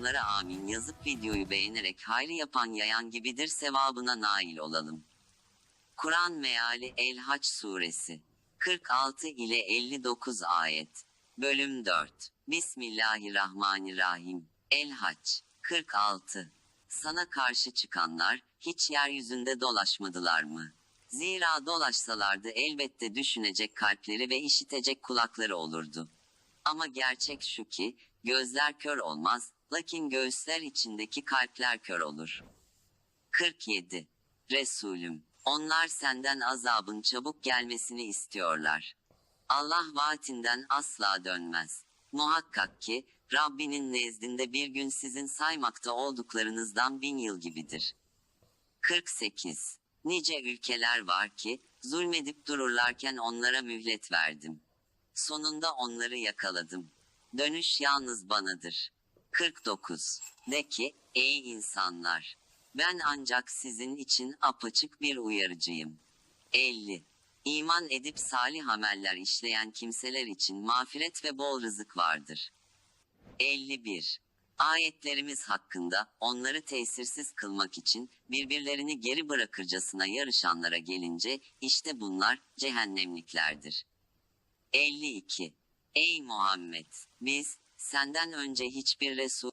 Allah'lara amin yazıp videoyu beğenerek hayli yapan yayan gibidir sevabına nail olalım. Kur'an meali El-Haç suresi 46 ile 59 ayet. Bölüm 4. Bismillahirrahmanirrahim. El-Haç 46. Sana karşı çıkanlar hiç yeryüzünde dolaşmadılar mı? Zira dolaşsalardı elbette düşünecek kalpleri ve işitecek kulakları olurdu. Ama gerçek şu ki, gözler kör olmaz, lakin göğüsler içindeki kalpler kör olur. 47. Resulüm, onlar senden azabın çabuk gelmesini istiyorlar. Allah vaatinden asla dönmez. Muhakkak ki, Rabbinin nezdinde bir gün sizin saymakta olduklarınızdan bin yıl gibidir. 48. Nice ülkeler var ki, zulmedip dururlarken onlara mühlet verdim. Sonunda onları yakaladım. Dönüş yalnız banadır. 49. De ki, ey insanlar! Ben ancak sizin için apaçık bir uyarıcıyım. 50. İman edip salih ameller işleyen kimseler için mağfiret ve bol rızık vardır. 51. Ayetlerimiz hakkında onları tesirsiz kılmak için birbirlerini geri bırakırcasına yarışanlara gelince işte bunlar cehennemliklerdir. 52. Ey Muhammed! Biz, senden önce hiçbir Resul